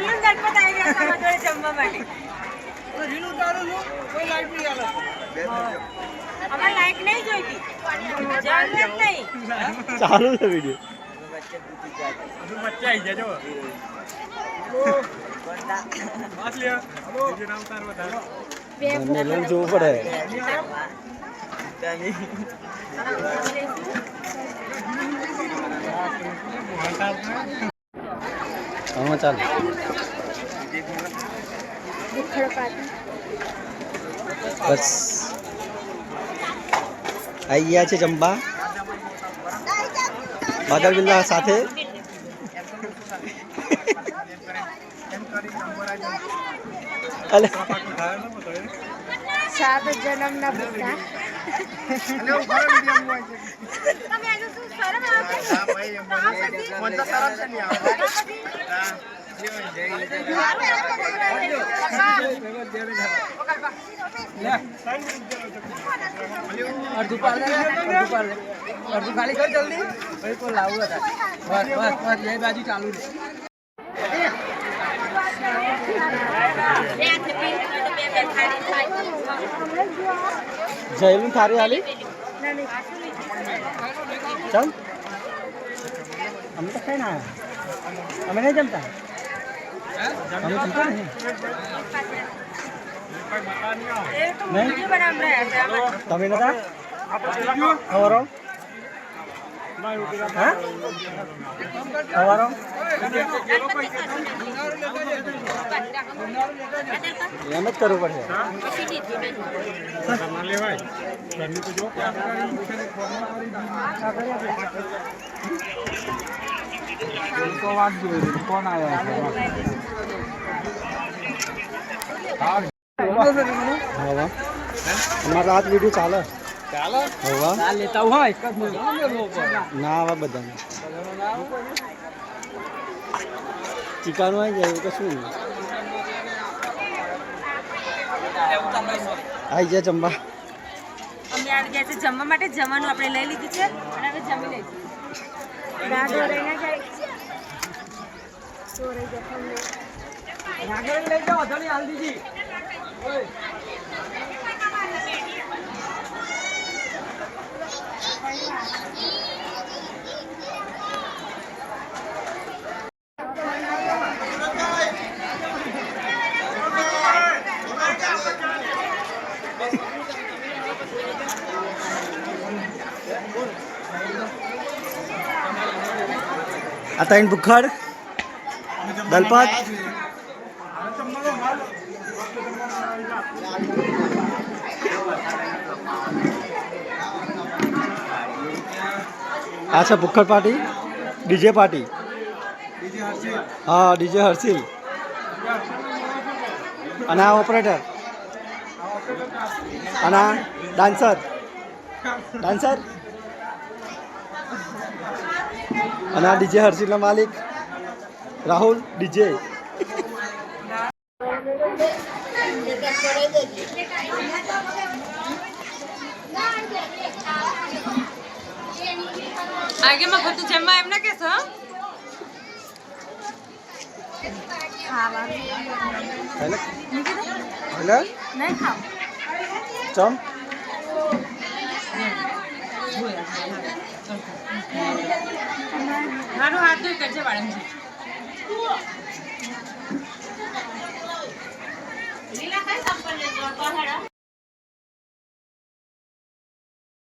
કલ્લું ગણપત આવી ગયા તમારા જોડે જમવા માટે. રીલ ઉતારું છું કોઈ લાઈટ નહીં આવે. અમારે લાઈટ નહીં જોઈતી. જરૂર જ નહીં. ચાલુ છે વિડિયો બચ્ચા આવી તાર જોવું પડે. હા ચાલ. બસ. આવી ગયા છે ચંબા બાદલ બિલ્લા સાથે. અલે. સાત જન્મના ભૂખા. અડધું પાલે અડધું પાલે અડધું ખાલી કર જલ્દી. ભાઈ કોઈ લાવવું હતા બસ બસ બસ એ બાજુ ચાલુ છે જયલું થારી હાલી ચાલ. અમે તો ખાઈને આવ્યા અમે નહીં જમતા? અમે જમતા નહીં. તમે નતા? ખબરો હા ખબરો એમ જ કરવું પડશે કોણ આવ્યા હવા અમારા રાત વીડિયો ચાલે ચાલો. હવા. આ લેતા હોય. એક જ ના આવા બધાને ચિકાનું આવી જાય એવું કશું નહીં. આવી જાય જમવા. અમે આવી ગયા છે જમવા માટે. જમવાનું આપણે લઈ લીધું છે અને હવે જમી લઈશું. દાદો રહીને જાય. તો રહી જશે લઈ જાઓ અધણી હાલ દીધી આ ત્રણ ભૂખડ દલપત આ છે ભૂખડ પાર્ટી ડીજે પાર્ટી હા ડીજે હર્ષિલ અને આ ઓપરેટર અને ડાન્સર ડાન્સર અને આ ડીજે હર્ષિલના માલિક. રાહુલ ડીજે. આગેમાં બધું જમવા એમ ના કહેશો હં? હેલે હેલે નહીં ખાવ. ચમ? મારું હાથ ધોઈ કરજે વાળંજી લીલા કઈ સંપર્ક લેજો